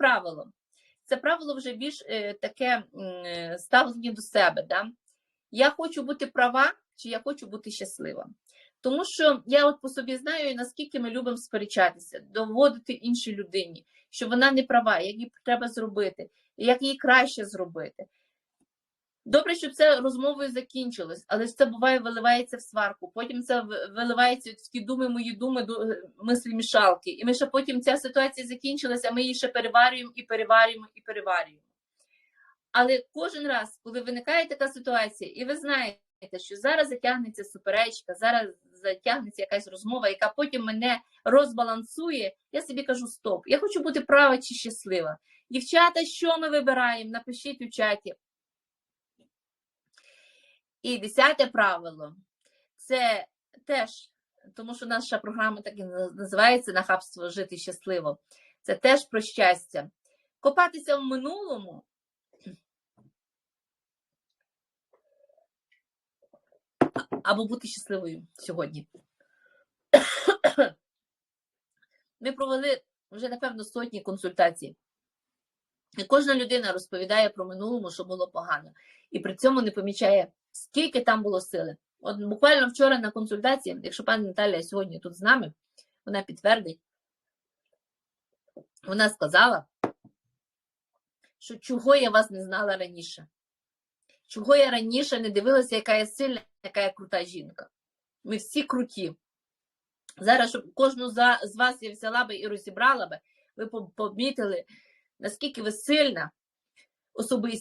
правило. Це правило вже більш е, таке е, ставлення до себе. Да? Я хочу бути права, чи я хочу бути щаслива. Тому що я от по собі знаю, наскільки ми любимо сперечатися, доводити іншій людині, що вона не права, як їй треба зробити, як їй краще зробити. Добре, щоб це розмовою закінчилось, але ж це буває виливається в сварку. Потім це виливається в ті думи, мої думи, мислі мішалки. І ми ще потім ця ситуація закінчилася, а ми її ще переварюємо і переварюємо і переварюємо. Але кожен раз, коли виникає така ситуація, і ви знаєте, що зараз затягнеться суперечка, зараз затягнеться якась розмова, яка потім мене розбалансує, я собі кажу: стоп, я хочу бути права чи щаслива. Дівчата, що ми вибираємо? Напишіть у чаті. І десяте правило це теж, тому що наша програма так і називається Нахабство жити щасливо. Це теж про щастя. Копатися в минулому. Або бути щасливою сьогодні. Ми провели вже, напевно, сотні консультацій. І кожна людина розповідає про минулому, що було погано, і при цьому не помічає, скільки там було сили. От буквально вчора на консультації, якщо пані Наталія сьогодні тут з нами, вона підтвердить, вона сказала, що чого я вас не знала раніше. Чого я раніше не дивилася, яка я сильна, яка я крута жінка. Ми всі круті. Зараз, щоб кожну з вас я взяла би і розібрала би, ви по- помітили, наскільки ви сильна особистість.